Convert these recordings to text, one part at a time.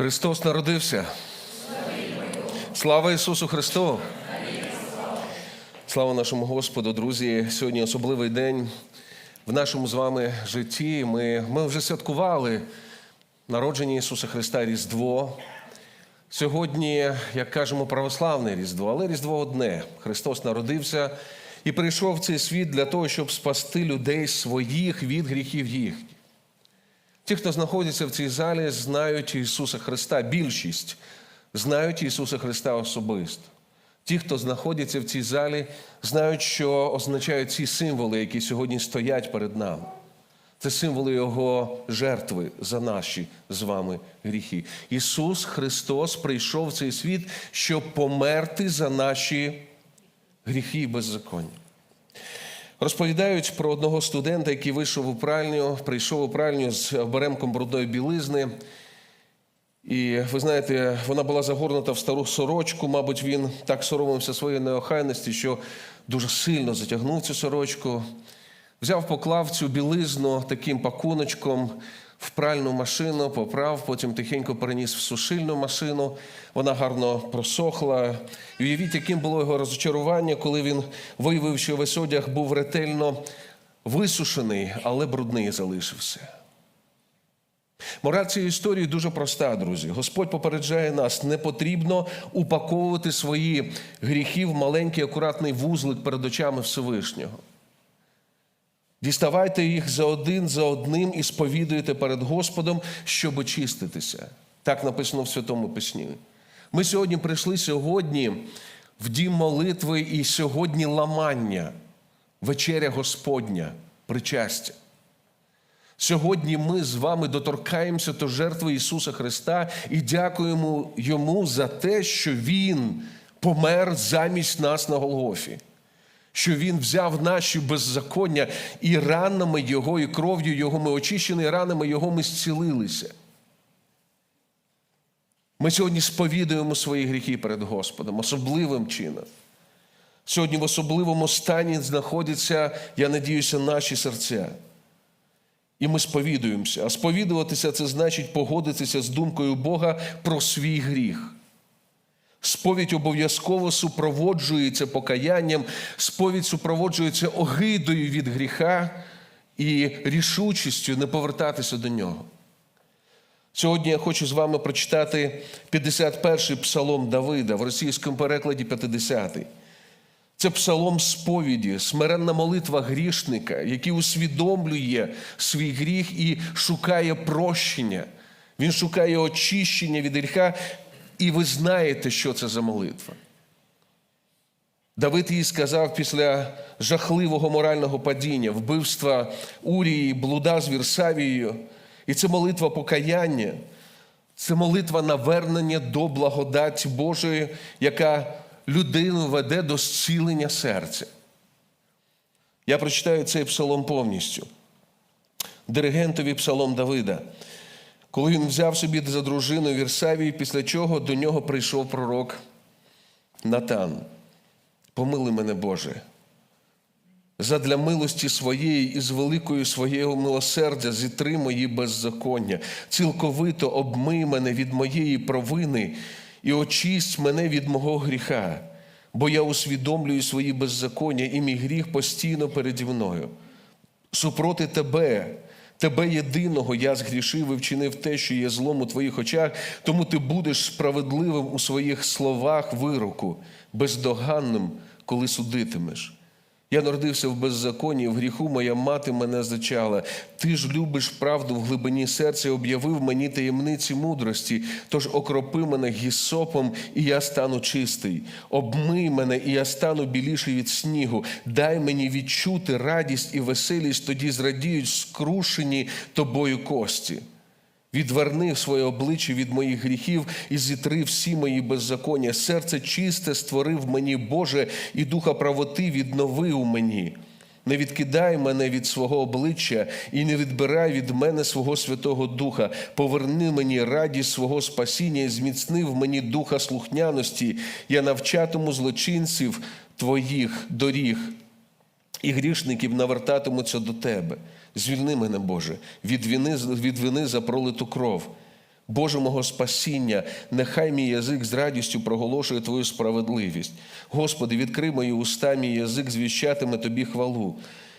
Христос народився. Слава Ісусу Христу! Слава нашому Господу, друзі! Сьогодні особливий день в нашому з вами житті. Ми, ми вже святкували народження Ісуса Христа Різдво. Сьогодні, як кажемо, православне Різдво, але Різдво одне. Христос народився і прийшов в цей світ для того, щоб спасти людей своїх від гріхів їхніх. Ті, хто знаходиться в цій залі, знають Ісуса Христа. Більшість знають Ісуса Христа особисто. Ті, хто знаходиться в цій залі, знають, що означають ці символи, які сьогодні стоять перед нами. Це символи Його жертви за наші з вами гріхи. Ісус Христос прийшов в цей світ, щоб померти за наші гріхи і беззаконня. Розповідають про одного студента, який вийшов у пральню, прийшов у пральню з оберемком брудної білизни. І ви знаєте, вона була загорнута в стару сорочку. Мабуть, він так соромився своєї неохайності, що дуже сильно затягнув цю сорочку. Взяв, поклав цю білизну таким пакуночком в пральну машину, поправ, потім тихенько переніс в сушильну машину. Вона гарно просохла. І уявіть, яким було його розчарування, коли він виявив, що весь одяг був ретельно висушений, але брудний залишився. Мораль цієї історії дуже проста, друзі. Господь попереджає нас, не потрібно упаковувати свої гріхи в маленький акуратний вузлик перед очами Всевишнього. Діставайте їх за один за одним і сповідуйте перед Господом, щоб очиститися. Так написано в Святому Письмі. Ми сьогодні прийшли сьогодні в дім молитви і сьогодні ламання, вечеря Господня, причастя. Сьогодні ми з вами доторкаємося до жертви Ісуса Христа і дякуємо Йому за те, що Він помер замість нас на Голгофі, що Він взяв наші беззаконня і ранами Його, і кров'ю Його ми очищені, і ранами Його ми зцілилися. Ми сьогодні сповідуємо свої гріхи перед Господом особливим чином. Сьогодні в особливому стані знаходяться, я надіюся, наші серця. І ми сповідуємося. А сповідуватися це значить погодитися з думкою Бога про свій гріх. Сповідь обов'язково супроводжується покаянням, сповідь супроводжується огидою від гріха і рішучістю не повертатися до нього. Сьогодні я хочу з вами прочитати 51-й псалом Давида в російському перекладі 50-й. Це псалом сповіді, смиренна молитва грішника, який усвідомлює свій гріх і шукає прощення. Він шукає очищення від гріха, і ви знаєте, що це за молитва. Давид їй сказав після жахливого морального падіння, вбивства Урії, блуда з Вірсавією. І це молитва покаяння, це молитва навернення до благодаті Божої, яка людину веде до зцілення серця. Я прочитаю цей псалом повністю. Диригентові псалом Давида. Коли він взяв собі за дружину Вірсавію, після чого до нього прийшов пророк Натан. Помили мене, Боже. Задля милості своєї і з великою своєю милосердя зітри мої беззаконня, цілковито обмий мене від моєї провини і очисть мене від мого гріха, бо я усвідомлюю свої беззаконня, і мій гріх постійно переді мною. Супроти тебе, тебе єдиного я згрішив і вчинив те, що є злом у твоїх очах, тому ти будеш справедливим у своїх словах вироку, бездоганним, коли судитимеш. Я народився в беззаконні, в гріху моя мати мене зачала. Ти ж любиш правду в глибині серця, об'явив мені таємниці мудрості. Тож окропи мене гісопом, і я стану чистий. Обмий мене, і я стану біліший від снігу. Дай мені відчути радість і веселість, тоді зрадіють скрушені тобою кості. Відверни своє обличчя від моїх гріхів і зітри всі мої беззаконня. Серце чисте створив мені, Боже, і духа правоти віднови у мені. Не відкидай мене від свого обличчя і не відбирай від мене свого Святого Духа. Поверни мені радість свого спасіння і зміцни в мені духа слухняності. Я навчатиму злочинців твоїх доріг і грішників навертатимуться до тебе. Звільни мене, Боже, від вини, від вини за пролиту кров, Боже мого спасіння, нехай мій язик з радістю проголошує Твою справедливість. Господи, відкрий мої уста, мій язик звіщатиме Тобі хвалу.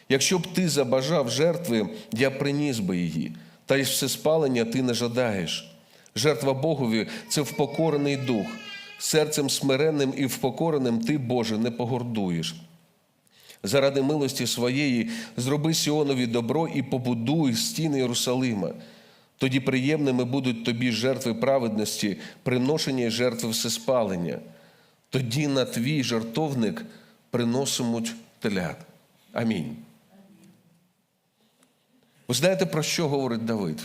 Якщо б ти забажав жертви, я приніс би її, та й всеспалення ти не жадаєш. Жертва Богові це впокорений дух. Серцем смиренним і впокореним ти, Боже, не погордуєш. Заради милості своєї зроби Сіонові добро і побудуй стіни Єрусалима. Тоді приємними будуть тобі жертви праведності, приношення й жертви всеспалення. Тоді на твій жертовник приносимуть телят. Амінь. Ви знаєте, про що говорить Давид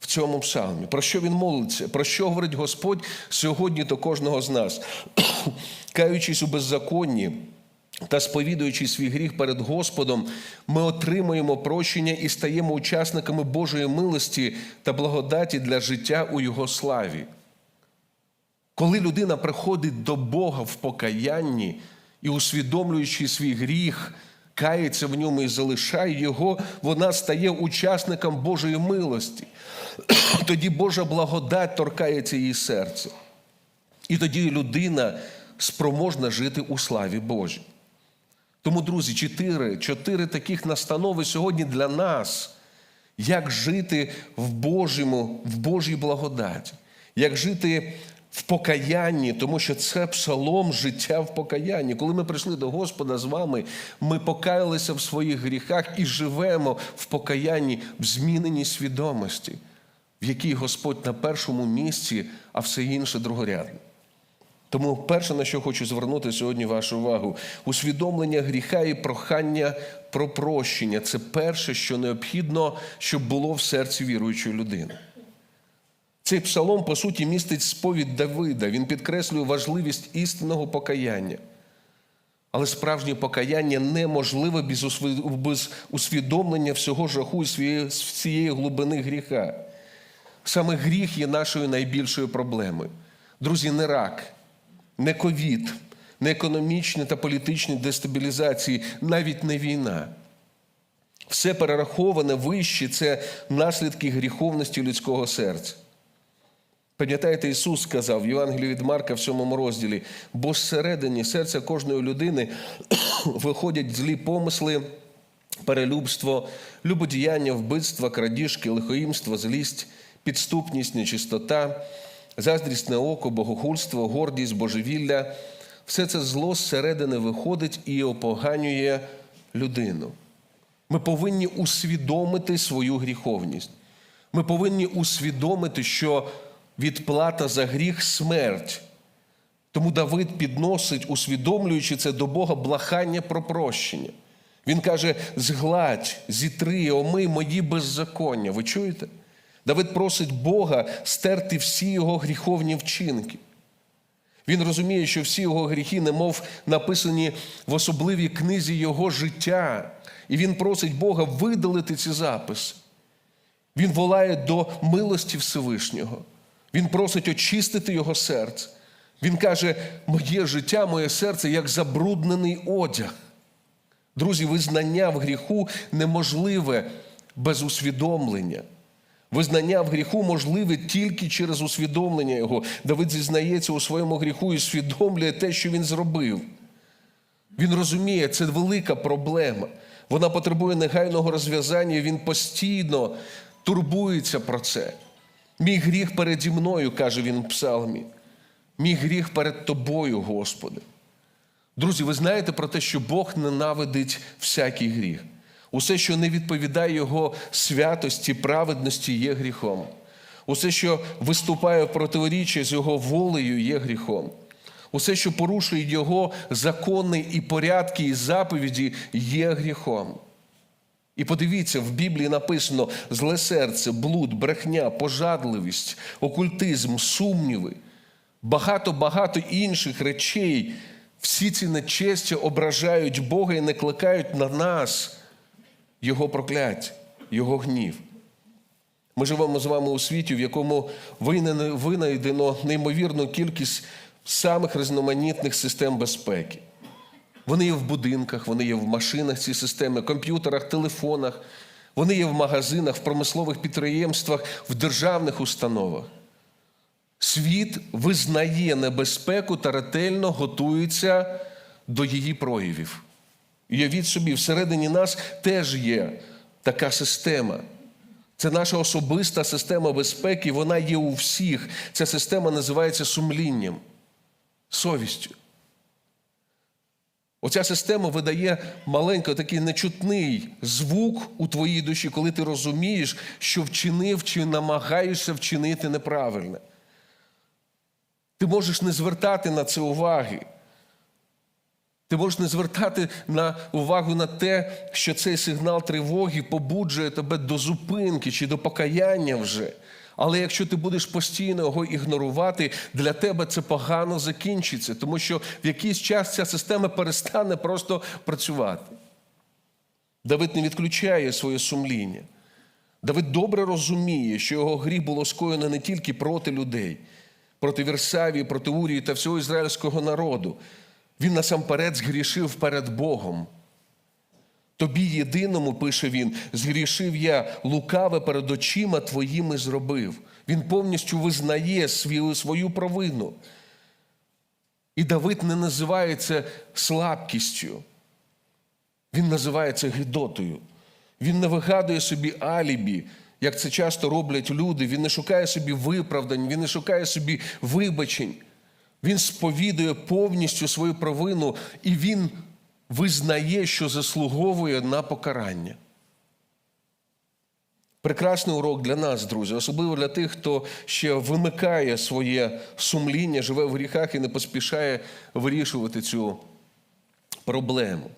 в цьому псалмі? Про що він молиться? Про що говорить Господь сьогодні до кожного з нас? Каючись у беззаконні та сповідуючи свій гріх перед Господом, ми отримуємо прощення і стаємо учасниками Божої милості та благодаті для життя у Його славі. Коли людина приходить до Бога в покаянні і усвідомлюючи свій гріх, кається в ньому і залишає його, вона стає учасником Божої милості. Тоді Божа благодать торкається її серця. І тоді людина спроможна жити у славі Божій. Тому, друзі, чотири, чотири таких настанови сьогодні для нас, як жити в Божому, в Божій благодаті, як жити в покаянні, тому що це псалом життя в покаянні. Коли ми прийшли до Господа з вами, ми покаялися в своїх гріхах і живемо в покаянні, в зміненій свідомості, в якій Господь на першому місці, а все інше другорядне. Тому перше, на що хочу звернути сьогодні вашу увагу, усвідомлення гріха і прохання про прощення це перше, що необхідно, щоб було в серці віруючої людини. Цей псалом, по суті, містить сповідь Давида. Він підкреслює важливість істинного покаяння. Але справжнє покаяння неможливе без усвідомлення всього жаху і всієї глибини гріха. Саме гріх є нашою найбільшою проблемою. Друзі, не рак, не ковід, не економічні та політичні дестабілізації, навіть не війна. Все перераховане вище це наслідки гріховності людського серця. Пам'ятаєте, Ісус сказав в Євангелії від Марка в сьомому розділі, бо зсередині серця кожної людини виходять злі помисли, перелюбство, любодіяння, вбивства, крадіжки, лихоїмство, злість, підступність, нечистота, заздрісне око, богохульство, гордість, божевілля. Все це зло зсередини виходить і опоганює людину. Ми повинні усвідомити свою гріховність. Ми повинні усвідомити, що відплата за гріх смерть. Тому Давид підносить, усвідомлюючи це до Бога, блахання про прощення. Він каже: згладь, зітри, омий мої беззаконня. Ви чуєте? Давид просить Бога стерти всі його гріховні вчинки. Він розуміє, що всі його гріхи, немов написані в особливій книзі його життя. І він просить Бога видалити ці записи. Він волає до милості Всевишнього. Він просить очистити його серце. Він каже: моє життя, моє серце як забруднений одяг. Друзі, визнання в гріху неможливе без усвідомлення. Визнання в гріху можливе тільки через усвідомлення його. Давид зізнається у своєму гріху і усвідомлює те, що він зробив. Він розуміє, це велика проблема. Вона потребує негайного розв'язання, і він постійно турбується про це. Мій гріх переді мною, каже він в псалмі. Мій гріх перед тобою, Господи. Друзі, ви знаєте про те, що Бог ненавидить всякий гріх. Усе, що не відповідає Його святості, праведності, є гріхом. Усе, що виступає в противоріччя з Його волею, є гріхом. Усе, що порушує Його закони і порядки, і заповіді, є гріхом. І подивіться, в Біблії написано зле серце, блуд, брехня, пожадливість, окультизм, сумніви, багато-багато інших речей. Всі ці нечестя ображають Бога і не кликають на нас Його прокляття, Його гнів. Ми живемо з вами у світі, в якому винайдено неймовірну кількість самих різноманітних систем безпеки. Вони є в будинках, вони є в машинах, ці системи, комп'ютерах, телефонах, вони є в магазинах, в промислових підприємствах, в державних установах. Світ визнає небезпеку та ретельно готується до її проявів. Уявіть собі, всередині нас теж є така система. Це наша особиста система безпеки, вона є у всіх. Ця система називається сумлінням, совістю. Оця система видає маленький такий нечутний звук у твоїй душі, коли ти розумієш, що вчинив чи намагаєшся вчинити неправильно. Ти можеш не звертати на це уваги. Ти можеш не звертати на увагу на те, що цей сигнал тривоги побуджує тебе до зупинки чи до покаяння вже. Але якщо ти будеш постійно його ігнорувати, для тебе це погано закінчиться, тому що в якийсь час ця система перестане просто працювати. Давид не відключає своє сумління. Давид добре розуміє, що його гріх було скоєно не тільки проти людей, проти Вірсавії, проти Урії та всього ізраїльського народу. Він насамперед згрішив перед Богом. Тобі єдиному, пише він, згрішив я лукаве перед очима твоїми зробив. Він повністю визнає свою, провину. І Давид не називає це слабкістю. Він називає це гидотою. Він не вигадує собі алібі, як це часто роблять люди. Він не шукає собі виправдань, він не шукає собі вибачень. Він сповідує повністю свою провину, і він визнає, що заслуговує на покарання. Прекрасний урок для нас, друзі, особливо для тих, хто ще вимикає своє сумління, живе в гріхах і не поспішає вирішувати цю проблему.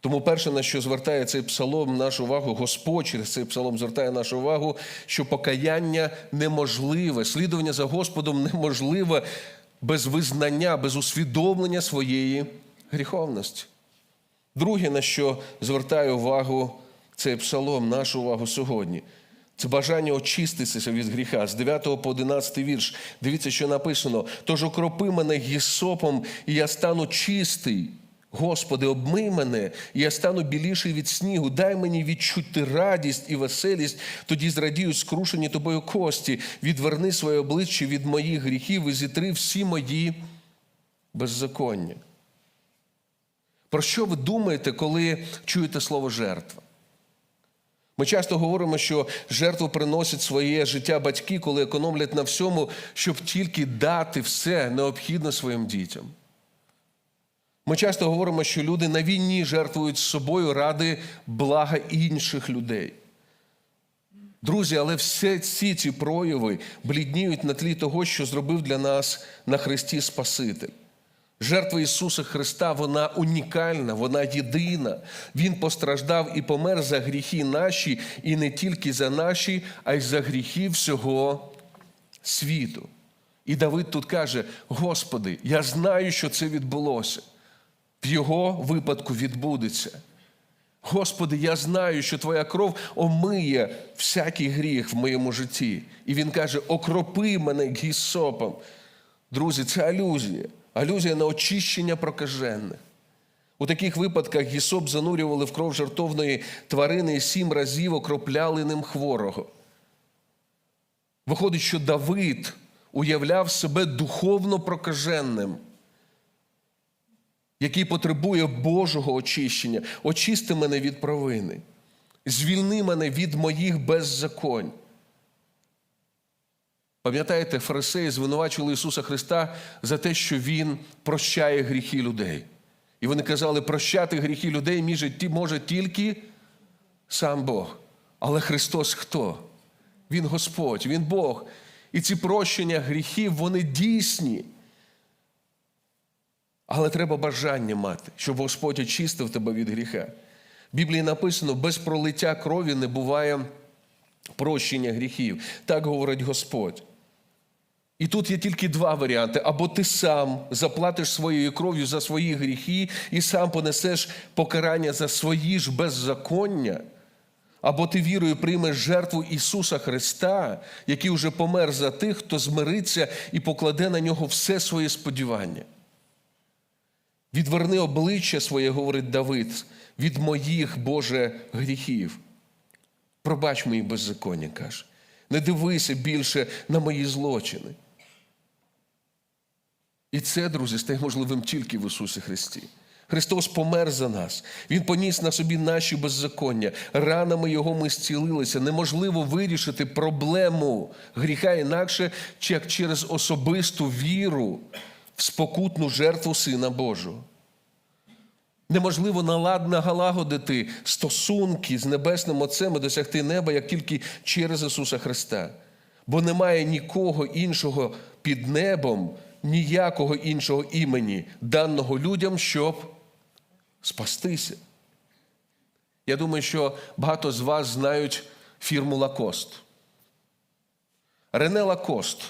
Тому перше, на що звертає цей псалом нашу увагу, Господь через цей псалом звертає нашу увагу, що покаяння неможливе, слідування за Господом неможливе без визнання, без усвідомлення своєї гріховності. Друге, на що звертаю увагу цей псалом, нашу увагу сьогодні, це бажання очиститися від гріха. З 9 по 11 вірш. Дивіться, що написано: тож окропи мене гісопом, і я стану чистий. Господи, обмий мене, і я стану біліший від снігу. Дай мені відчути радість і веселість, тоді зрадіють скрушені тобою кості. Відверни своє обличчя від моїх гріхів і зітри всі мої беззаконня. Про що ви думаєте, коли чуєте слово жертва? Ми часто говоримо, що жертву приносять своє життя батьки, коли економлять на всьому, щоб тільки дати все необхідне своїм дітям. Ми часто говоримо, що люди на війні жертвують собою ради блага інших людей. Друзі, але всі ці ці прояви блідніють на тлі того, що зробив для нас на Христі Спаситель. Жертва Ісуса Христа, вона унікальна, вона єдина. Він постраждав і помер за гріхи наші, і не тільки за наші, а й за гріхи всього світу. І Давид тут каже: Господи, я знаю, що це відбулося. В його випадку відбудеться. Господи, я знаю, що Твоя кров омиє всякий гріх в моєму житті. І він каже: окропи мене гісопом. Друзі, це алюзія. Алюзія на очищення прокажених. У таких випадках гісоп занурювали в кров жартовної тварини і сім разів окропляли ним хворого. Виходить, що Давид уявляв себе духовно прокаженним, який потребує Божого очищення. Очисти мене від провини, звільни мене від моїх беззаконь. Пам'ятаєте, фарисеї звинувачували Ісуса Христа за те, що Він прощає гріхи людей. І вони казали, прощати гріхи людей може тільки сам Бог. Але Христос хто? Він Господь, Він Бог. І ці прощення гріхів, вони дійсні. Але треба бажання мати, щоб Господь очистив тебе від гріха. В Біблії написано, без пролиття крові не буває прощення гріхів. Так говорить Господь. І тут є тільки два варіанти: або ти сам заплатиш своєю кров'ю за свої гріхи і сам понесеш покарання за свої ж беззаконня, або ти вірою приймеш жертву Ісуса Христа, який вже помер за тих, хто змириться і покладе на нього все своє сподівання. Відверни обличчя своє, говорить Давид, від моїх, Боже, гріхів. Пробач мої беззаконня, каже. Не дивися більше на мої злочини. І це, друзі, стає можливим тільки в Ісусі Христі. Христос помер за нас. Він поніс на собі наші беззаконня. Ранами Його ми зцілилися. Неможливо вирішити проблему гріха інакше, як через особисту віру в спокутну жертву Сина Божого. Неможливо наладно налагодити стосунки з Небесним Отцем і досягти неба, як тільки через Ісуса Христа. Бо немає нікого іншого під небом, ніякого іншого імені, даного людям, щоб спастися. Я думаю, що багато з вас знають фірму Лакост. Рене Лакост,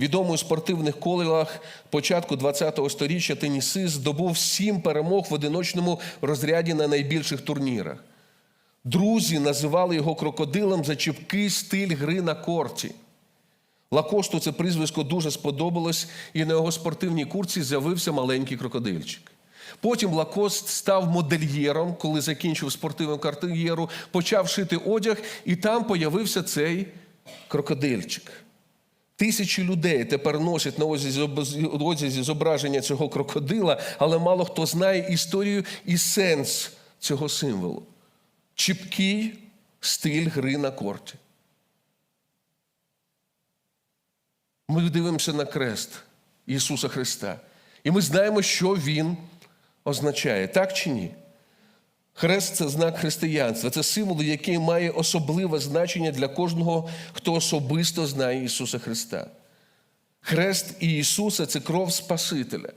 відомий у спортивних колах початку ХХ століття тенісист, здобув сім перемог в одиночному розряді на найбільших турнірах. Друзі називали його крокодилом за чіпкий стиль гри на корті. Лакосту це прізвисько дуже сподобалось, і на його спортивній курці з'явився маленький крокодильчик. Потім Лакост став модельєром, коли закінчив спортивну кар'єру, почав шити одяг, і там появився цей крокодильчик. Тисячі людей тепер носять на одязі зображення цього крокодила, але мало хто знає історію і сенс цього символу. Чіпкий стиль гри на корті. Ми дивимося на крест Ісуса Христа. І ми знаємо, що Він означає, так чи ні? Хрест це знак християнства, це символ, який має особливе значення для кожного, хто особисто знає Ісуса Христа. Хрест і Ісуса це кров Спасителя.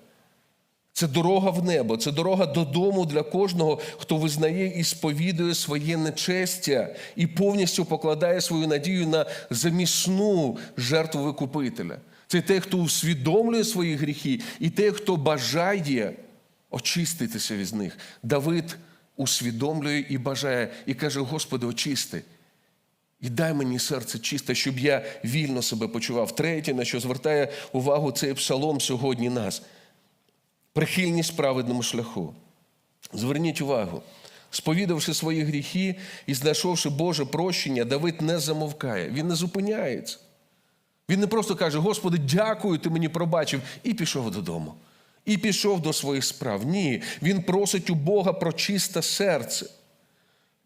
Це дорога в небо, це дорога додому для кожного, хто визнає і сповідує своє нечестя і повністю покладає свою надію на замісну жертву викупителя. Це той, хто усвідомлює свої гріхи, і той, хто бажає очиститися від них. Давид усвідомлює і бажає, і каже: Господи, очисти. І дай мені серце чисте, щоб я вільно себе почував. Третє, на що звертає увагу цей псалом сьогодні нас. Прихильність праведному шляху. Зверніть увагу, сповідавши свої гріхи і знайшовши Боже прощення, Давид не замовкає, він не зупиняється. Він не просто каже: Господи, дякую, ти мені пробачив, і пішов додому. І пішов до своїх справ. Ні, він просить у Бога про чисте серце.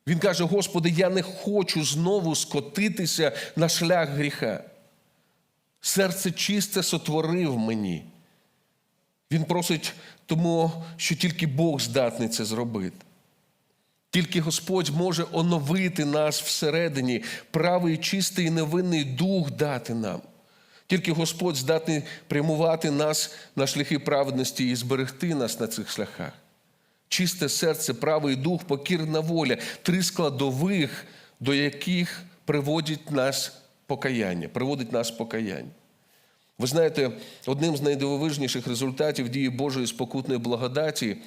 Він каже: Господи, я не хочу знову скотитися на шлях гріха. Серце чисте сотворив мені. Він просить тому, що тільки Бог здатний це зробити. Тільки Господь може оновити нас всередині, правий, чистий і невинний дух дати нам. Тільки Господь здатний прямувати нас на шляхи праведності і зберегти нас на цих шляхах. Чисте серце, правий дух, покірна воля три складових, до яких приводить нас покаяння, приводить нас покаяння. Ви знаєте, одним з найдивовижніших результатів дії Божої спокутної благодаті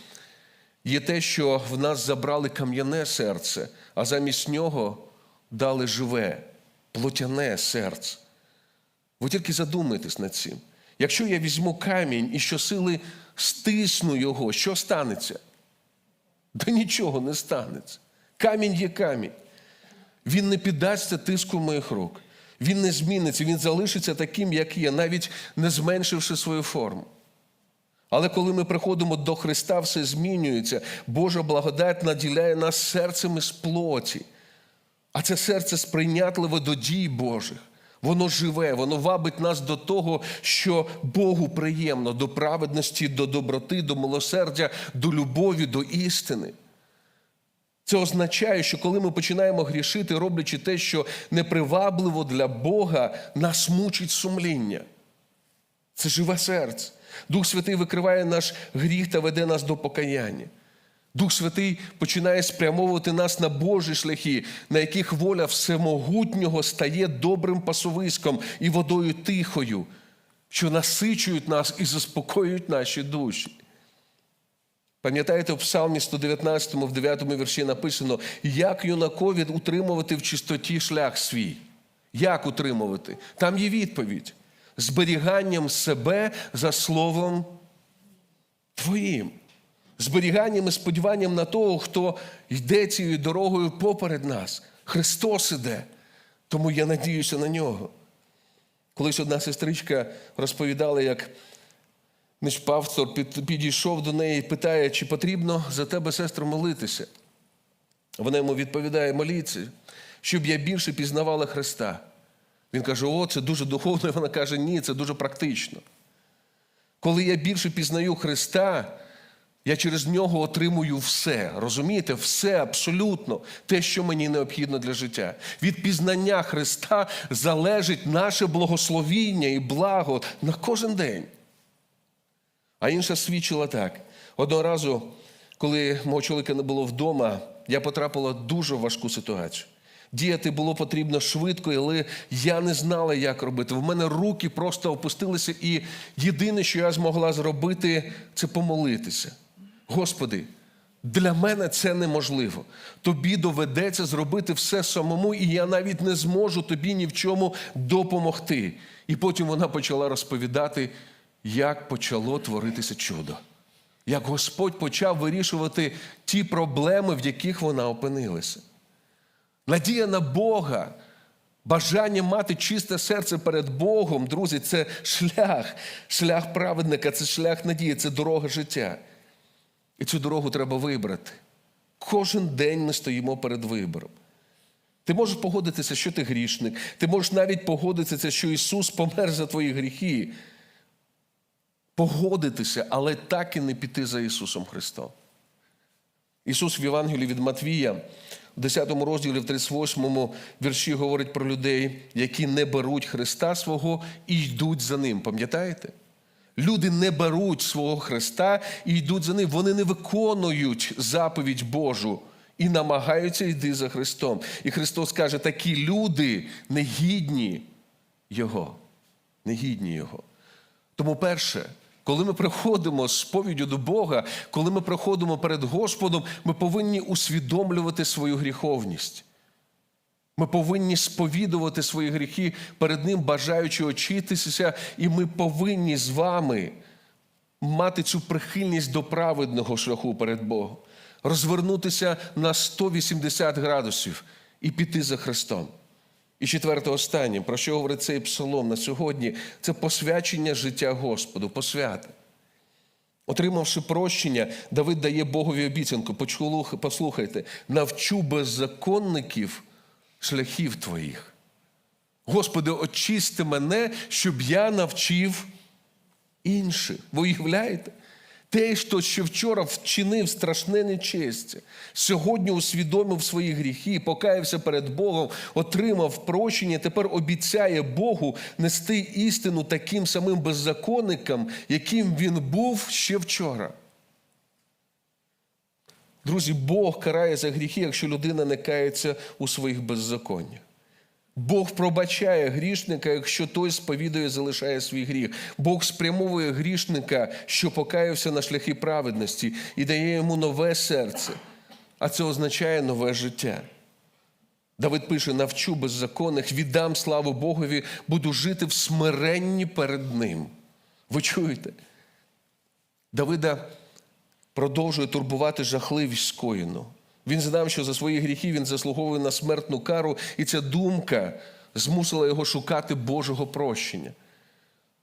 є те, що в нас забрали кам'яне серце, а замість нього дали живе, плотяне серце. Ви тільки задумайтесь над цим. Якщо я візьму камінь і щосили стисну його, що станеться? Да нічого не станеться. Камінь є камінь. Він не піддасться тиску моїх рук. Він не зміниться, він залишиться таким, як є, навіть не зменшивши свою форму. Але коли ми приходимо до Христа, все змінюється. Божа благодать наділяє нас серцем із плоті. А це серце сприйнятливе до дій Божих. Воно живе, воно вабить нас до того, що Богу приємно, до праведності, до доброти, до милосердя, до любові, до істини. Це означає, що коли ми починаємо грішити, роблячи те, що непривабливо для Бога, нас мучить сумління. Це живе серце. Дух Святий викриває наш гріх та веде нас до покаяння. Дух Святий починає спрямовувати нас на Божі шляхи, на яких воля всемогутнього стає добрим пасовиськом і водою тихою, що насичують нас і заспокоюють наші душі. Пам'ятаєте, в Псалмі 119, в 9 вірші написано, як юнакові утримувати в чистоті шлях свій. Як утримувати? Там є відповідь. Зберіганням себе за словом Твоїм. Зберіганням і сподіванням на того, хто йде цією дорогою поперед нас. Христос іде. Тому я надіюся на нього. Колись одна сестричка розповідала, як Павтор підійшов до неї і питає, чи потрібно за тебе, сестро, молитися. Вона йому відповідає: моліться, щоб я більше пізнавала Христа. Він каже: О, це дуже духовно. І вона каже, ні, це дуже практично. Коли я більше пізнаю Христа, я через нього отримую все. Розумієте, все абсолютно те, що мені необхідно для життя. Від пізнання Христа залежить наше благословіння і благо на кожен день. А інша свідчила так. Одного разу, коли мого чоловіка не було вдома, я потрапила в дуже важку ситуацію. Діяти було потрібно швидко, але я не знала, як робити. В мене руки просто опустилися, і єдине, що я змогла зробити, це помолитися. Господи, для мене це неможливо. Тобі доведеться зробити все самому, і я навіть не зможу тобі ні в чому допомогти. І потім вона почала розповідати, як почало творитися чудо. Як Господь почав вирішувати ті проблеми, в яких вона опинилася. Надія на Бога, бажання мати чисте серце перед Богом, друзі, це шлях, шлях праведника, це шлях надії, це дорога життя. І цю дорогу треба вибрати. Кожен день ми стоїмо перед вибором. Ти можеш погодитися, що ти грішник. Ти можеш навіть погодитися, що Ісус помер за твої гріхи. Погодитися, але так і не піти за Ісусом Христом. Ісус в Євангелії від Матвія, в 10 розділі, в 38 вірші говорить про людей, які не беруть Христа свого і йдуть за Ним. Пам'ятаєте? Люди не беруть свого Христа і йдуть за Ним. Вони не виконують заповідь Божу і намагаються йти за Христом. І Христос каже, такі люди негідні Його. Негідні Його. Тому перше, коли ми приходимо з сповіддю до Бога, коли ми приходимо перед Господом, ми повинні усвідомлювати свою гріховність. Ми повинні сповідувати свої гріхи перед Ним, бажаючи очитися, і ми повинні з вами мати цю прихильність до праведного шляху перед Богом, розвернутися на 180 градусів і піти за Христом. І четверте останнє, про що говорить цей псалом на сьогодні, це посвячення життя Господу, посвята. Отримавши прощення, Давид дає Богові обіцянку. Послухайте, навчу беззаконників шляхів твоїх. Господи, очисти мене, щоб я навчив інших. Ви уявляєте? Те, ще вчора вчинив страшне нечестя, сьогодні усвідомив свої гріхи, покаявся перед Богом, отримав прощення, тепер обіцяє Богу нести істину таким самим беззаконникам, яким він був ще вчора. Друзі, Бог карає за гріхи, якщо людина не кається у своїх беззаконнях. Бог пробачає грішника, якщо той сповідує, залишає свій гріх. Бог спрямовує грішника, що покаявся на шляхи праведності, і дає йому нове серце. А це означає нове життя. Давид пише: навчу беззаконних, віддам славу Богові, буду жити в смиренні перед Ним. Ви чуєте? Давида продовжує турбувати жахливість скоєну. Він знав, що за свої гріхи він заслуговує на смертну кару, і ця думка змусила його шукати Божого прощення.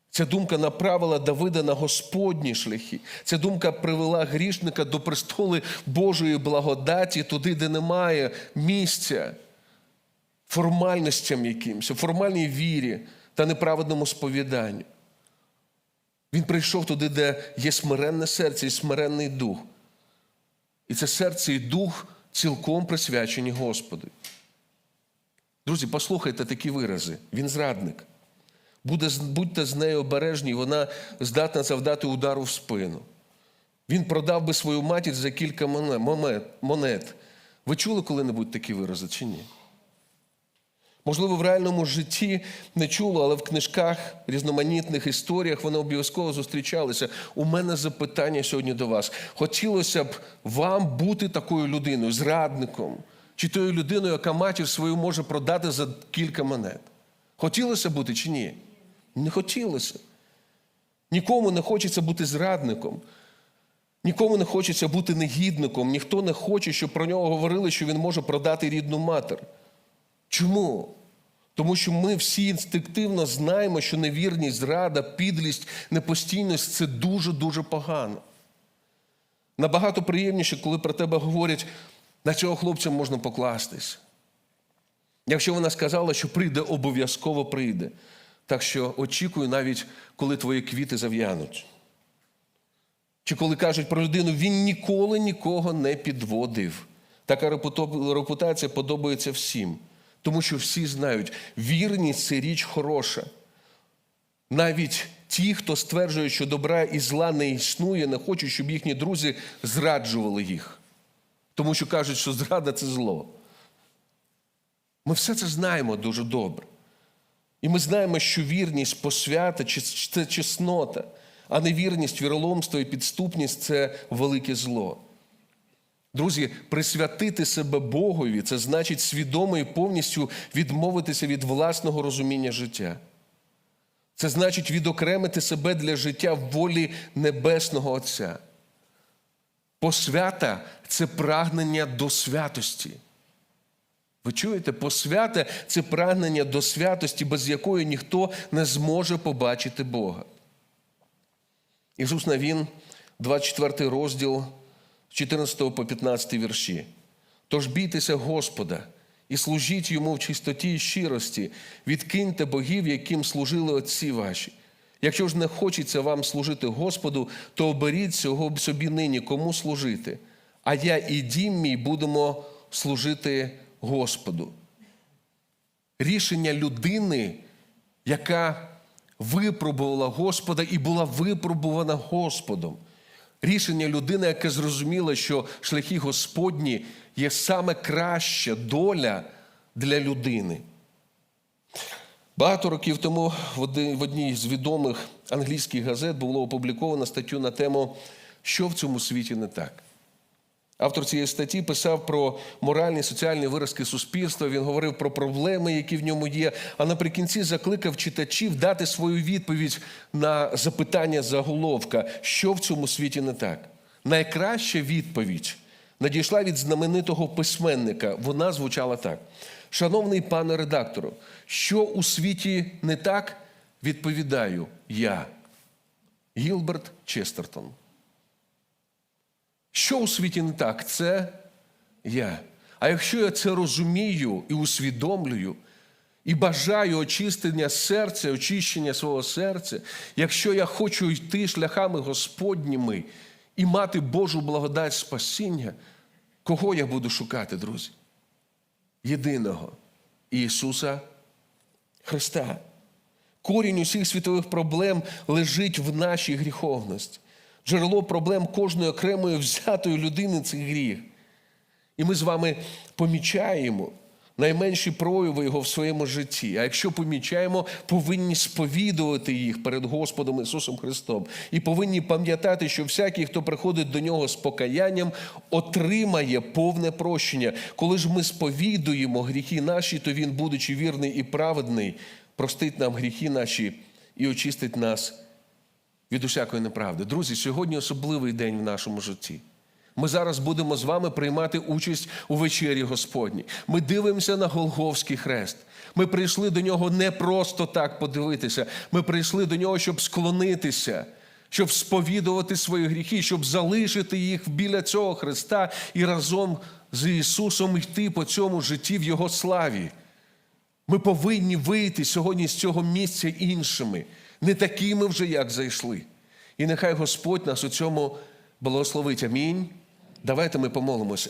Ця думка направила Давида на Господні шляхи. Ця думка привела грішника до престоли Божої благодаті, туди, де немає місця формальностям якимось, формальній вірі та неправедному сповіданню. Він прийшов туди, де є смиренне серце і смиренний дух. І це серце і дух цілком присвячені Господу. Друзі, послухайте такі вирази. Він зрадник. Буде, будьте з нею обережні, вона здатна завдати удару в спину. Він продав би свою матір за кілька монет. Ви чули коли-небудь такі вирази чи ні? Можливо, в реальному житті не чуло, але в книжках, різноманітних історіях вони обов'язково зустрічалися. У мене запитання сьогодні до вас. Хотілося б вам бути такою людиною, зрадником, чи тою людиною, яка матір свою може продати за кілька монет. Хотілося бути чи ні? Не хотілося. Нікому не хочеться бути зрадником. Нікому не хочеться бути негідником, ніхто не хоче, щоб про нього говорили, що він може продати рідну матір. Чому? Тому що ми всі інстинктивно знаємо, що невірність, зрада, підлість, непостійність це дуже-дуже погано. Набагато приємніше, коли про тебе говорять, на цього хлопця можна покластись. Якщо вона сказала, що прийде, обов'язково прийде. Так що очікуй навіть, коли твої квіти зав'януть. Чи коли кажуть про людину, він ніколи нікого не підводив. Така репутація подобається всім. Тому що всі знають, вірність це річ хороша. Навіть ті, хто стверджує, що добра і зла не існує, не хочуть, щоб їхні друзі зраджували їх. Тому що кажуть, що зрада це зло. Ми все це знаємо дуже добре. І ми знаємо, що вірність посвята це чеснота, а невірність, віроломство і підступність це велике зло. Друзі, присвятити себе Богові це значить свідомо і повністю відмовитися від власного розуміння життя. Це значить відокремити себе для життя в волі Небесного Отця. Посвята це прагнення до святості. Ви чуєте, посвята це прагнення до святості, без якої ніхто не зможе побачити Бога. Ісус Навін, 24 розділ 14 по 15 вірші. Тож бійтеся Господа і служіть йому в чистоті і щирості, відкиньте богів, яким служили отці ваші. Якщо ж не хочеться вам служити Господу, то оберіть цього собі нині, кому служити. А я і дім мій будемо служити Господу. Рішення людини, яка випробувала Господа і була випробувана Господом. Рішення людини, яка зрозуміла, що шляхи Господні є саме краща доля для людини. Багато років тому в одній з відомих англійських газет було опубліковано статтю на тему, що в цьому світі не так. Автор цієї статті писав про моральні і соціальні виразки суспільства. Він говорив про проблеми, які в ньому є. А наприкінці закликав читачів дати свою відповідь на запитання заголовка, що в цьому світі не так. Найкраща відповідь надійшла від знаменитого письменника. Вона звучала так: Шановний пане редактору, що у світі не так, відповідаю я, Гілберт Честертон. Що у світі не так? Це я. А якщо я це розумію і усвідомлюю, і бажаю очистення серця, очищення свого серця, якщо я хочу йти шляхами Господніми і мати Божу благодать спасіння, кого я буду шукати, друзі? Єдиного Ісуса Христа. Корінь усіх світових проблем лежить в нашій гріховності. Джерело проблем кожної окремої взятої людини це гріх. І ми з вами помічаємо найменші прояви його в своєму житті. А якщо помічаємо, повинні сповідувати їх перед Господом Ісусом Христом. І повинні пам'ятати, що всякий, хто приходить до нього з покаянням, отримає повне прощення. Коли ж ми сповідуємо гріхи наші, то Він, будучи вірний і праведний, простить нам гріхи наші і очистить нас від усякої неправди. Друзі, сьогодні особливий день в нашому житті. Ми зараз будемо з вами приймати участь у вечері Господній. Ми дивимося на Голговський хрест. Ми прийшли до нього не просто так подивитися. Ми прийшли до нього, щоб склонитися, щоб сповідувати свої гріхи, щоб залишити їх біля цього Христа і разом з Ісусом йти по цьому житті в Його славі. Ми повинні вийти сьогодні з цього місця іншими, не такими вже, як зайшли. І нехай Господь нас у цьому благословить. Амінь. Давайте ми помолимося.